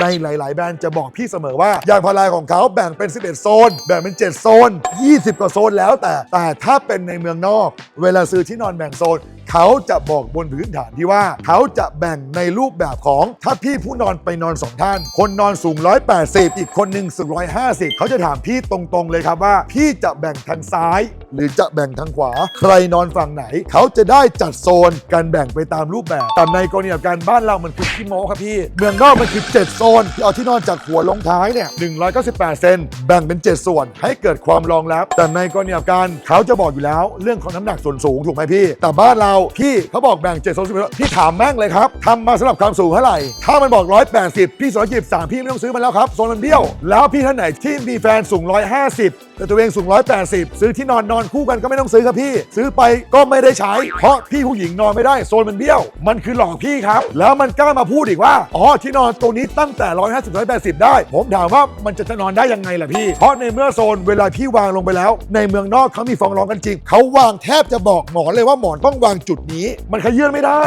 ในหลาย ๆ แบรนด์จะบอกพี่เสมอว่ายางพาราของเขาแบ่งเป็น 11 โซน แบ่งเป็น 7 โซน 20 กว่าโซนแล้วแต่แต่ถ้าเป็นในเมืองนอก เวลาซื้อที่นอนแบ่งโซน เขาจะบอกบนพื้นฐานที่ว่า เขาจะแบ่งในรูปแบบของถ้าพี่ผู้นอนไปนอนสองท่าน คนนอนสูง 180 อีกคนหนึ่งสูง 150 เขาจะถามพี่ตรงๆเลยครับว่า พี่จะแบ่งทางซ้าย หรือจะแบ่งทางขวา ใครนอนฝั่งไหน เขาจะได้จัดโซนการแบ่งไปตามรูปแบบแต่ในกรณีของการบ้านเรามันคือขี้โม้ครับพี่เมืองนอกมันคือ 7 โซนที่เอาที่นอนจากหัวลงท้ายเนี่ย198 เซนแบ่งเป็น 7 ส่วนให้เกิดความรองรับ แต่ในกรณีของการเขาจะบอกอยู่แล้ว เรื่องของน้ำหนักส่วนสูงถูกไหมพี่ แต่บ้านเราพี่เขาบอกแบ่ง7โซน10พี่ถามแม่งเลยครับทำมาสำหรับความสูงเท่าไหร่ ถ้ามันบอก 180 พี่223พี่ไม่ต้องซื้อมันแล้วครับโซนมันเบี้ยว แล้วพี่ท่านไหนที่มีแฟนสูง 150 แต่ตัวเองสูง 180 ซื้อที่นอนนอนคู่กันก็ไม่ต้องซื้อครับพี่ ซื้อไปก็ไม่ได้ใช้ เพราะพี่ผู้หญิงนอนไม่ได้โซนมันเบี้ยว มันคือหลอกพี่ครับ แล้วมันกล้ามาพูดอีกว่าอ๋อที่นอนตัวนี้ตั้งแต่ 150 180 ได้ ผมถามว่ามันจะจะนอนได้ยังไงล่ะพี่ เพราะในเมื่อโซนเวลาพี่วางลงไปแล้ว ในเมืองนอกเขามีฟ้องร้องกันจริงเขาวางแทบจะบอกหมอนเลยว่าหมอนต้องวางจุดนี้ มันขยื่นไม่ได้